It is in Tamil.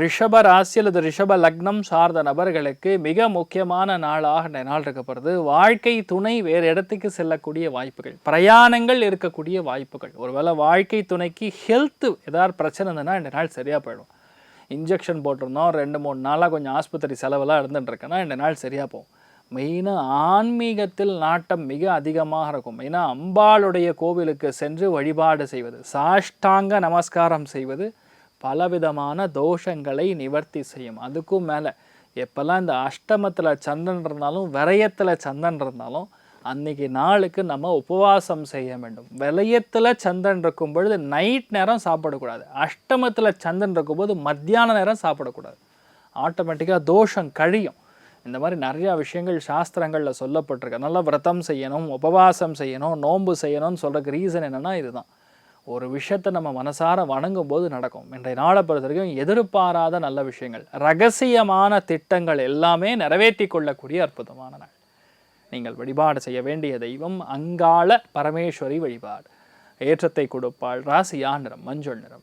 ரிஷப ராசி அல்லது ரிஷப லக்னம் சார்ந்த நபர்களுக்கு மிக முக்கியமான நாளாக இந்த நாள் இருக்கப்படுது வாழ்க்கை துணை வேறு இடத்துக்கு செல்லக்கூடிய வாய்ப்புகள் பிரயாணங்கள் இருக்கக்கூடிய வாய்ப்புகள். ஒருவேளை வாழ்க்கை துணைக்கு ஹெல்த் ஏதாவது பிரச்சனை இருந்ததுன்னா இந்த நாள் சரியாக போயிடும். இன்ஜெக்ஷன் போட்டிருந்தோம் ரெண்டு மூணு நாளாக கொஞ்சம் ஆஸ்பத்திரி செலவெல்லாம் இருந்துட்டுருக்கேன்னா இந்த நாள் சரியாக போகும். மெயினாக ஆன்மீகத்தில் நாட்டம் மிக அதிகமாக இருக்கும். மெயினாக அம்பாளுடைய கோவிலுக்கு சென்று வழிபாடு செய்வது சாஷ்டாங்க நமஸ்காரம் செய்வது பலவிதமான தோஷங்களை நிவர்த்தி செய்யும். அதுக்கும் மேலே எப்போல்லாம் இந்த அஷ்டமத்தில் சந்திரன் இருந்தாலும் விரயத்தில் சந்திரன் இருந்தாலும் அன்னைக்கு நாளுக்கு நம்ம உபவாசம் செய்ய வேண்டும். விளையத்தில் சந்திரன் இருக்கும் பொழுது நைட் நேரம் சாப்பிடக்கூடாது. அஷ்டமத்தில் சந்திரன் இருக்கும்போது மத்தியான நேரம் சாப்பிடக்கூடாது. ஆட்டோமேட்டிக்காக தோஷம் கழியும். இந்த மாதிரி நிறையா விஷயங்கள் சாஸ்திரங்களில் சொல்லப்பட்டிருக்கு. நல்லா விரதம் செய்யணும் உபவாசம் செய்யணும் நோன்பு செய்யணும்னு சொல்கிறதுக்கு ரீசன் என்னென்னா இதுதான். ஒரு விஷயத்தை நம்ம மனசார வணங்கும் போது நடக்கும். இன்றைய நாளை பொறுத்த வரைக்கும் எதிர்பாராத நல்ல விஷயங்கள். ரகசியமான திட்டங்கள் எல்லாமே நிறைவேற்றி கொள்ளக்கூடிய அற்புதமான நாள். நீங்கள் வழிபாடு செய்ய வேண்டிய தெய்வம் அங்காள பரமேஸ்வரி வழிபாடு. ஏற்றத்தை கொடுப்பாள். ராசியா நிறம் மஞ்சள் நிறம்.